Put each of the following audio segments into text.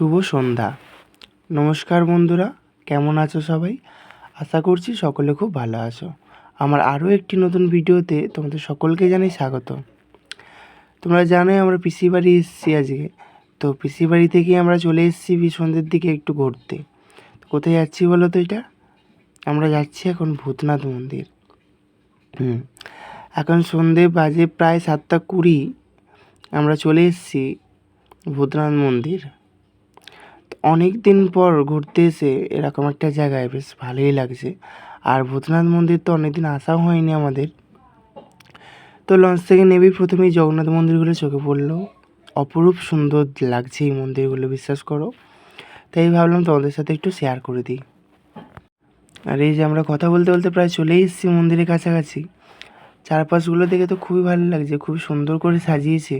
শুভ সন্ধ্যা। নমস্কার বন্ধুরা, কেমন আছো সবাই? আশা করছি সকলে খুব ভালো আছো। আমার আরও একটি নতুন ভিডিওতে তোমাদের সকলকে জানাই স্বাগত। তোমরা জানোই আমরা পিসি বাড়ি এসেছি আজকে। তো পিসি বাড়ি থেকে আমরা চলে এসেছি সন্ধ্যের দিকে একটু ঘুরতে। কোথায় যাচ্ছি বলো তো এটা? আমরা যাচ্ছি এখন ভূতনাথ মন্দির। হুম, এখন সন্ধে বাজে প্রায় সাতটা কুড়ি। আমরা চলে এসেছি ভূতনাথ মন্দির। অনেক দিন পর ঘুরতে এসে এরকম একটা জায়গায়, বেশ ভালোই লাগছে। আর ভূতনাথ মন্দির তো অনেক দিন আসাও হয়নি আমাদের। তো লঞ্চ থেকে নেবেই প্রথমেই জগন্নাথ মন্দিরগুলো চোখে পড়ল। অপরূপ সুন্দর লাগছে এই মন্দিরগুলো, বিশ্বাস করো। তাই ভাবলাম তোমাদের সাথে একটু শেয়ার করে দিই। আর এই যে আমরা কথা বলতে বলতে প্রায় চলেই এসেছি মন্দিরের কাছাকাছি। চারপাশগুলো দেখে তো খুবই ভালো লাগছে খুবই সুন্দর করে সাজিয়েছে।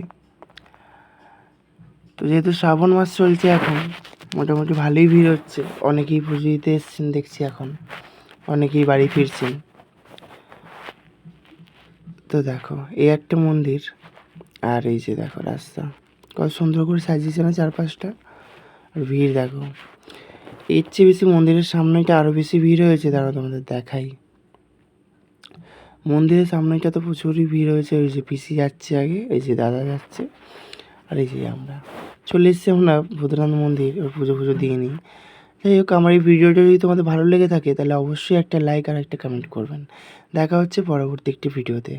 তো যেহেতু শ্রাবণ মাস চলছে এখন মোটামুটি ভালোই ভিড় হচ্ছে। অনেকেই পুজো দিতে এসছেন দেখছি এখন। অনেকেই বাড়ি ফিরছেন। তো দেখো, এই একটা মন্দির আর এই যে দেখো রাস্তা। কত সুন্দর করে সাজিয়েছে না চারপাশটা? আর ভিড় দেখো। এর চেয়ে বেশি মন্দিরের সামনেটা আরও বেশি ভিড় হয়েছে। দাঁড়াও তোমাদের দেখাই। মন্দিরের সামনেটা তো প্রচুরই ভিড় হয়েছে। ওই যে পিসি যাচ্ছে আগে, এই যে দাদা যাচ্ছে, আর এই যে আমরা। চলে এসেছি আমরা ভূতনাথ মন্দির পুজো পুজো দিয়ে নিই। যাই হোক, আমার এই ভিডিওটা যদি তোমাদের ভালো লেগে থাকে, তাহলে অবশ্যই একটা লাইক আর একটা কমেন্ট করবেন। দেখা হচ্ছে পরবর্তী একটি ভিডিওতে।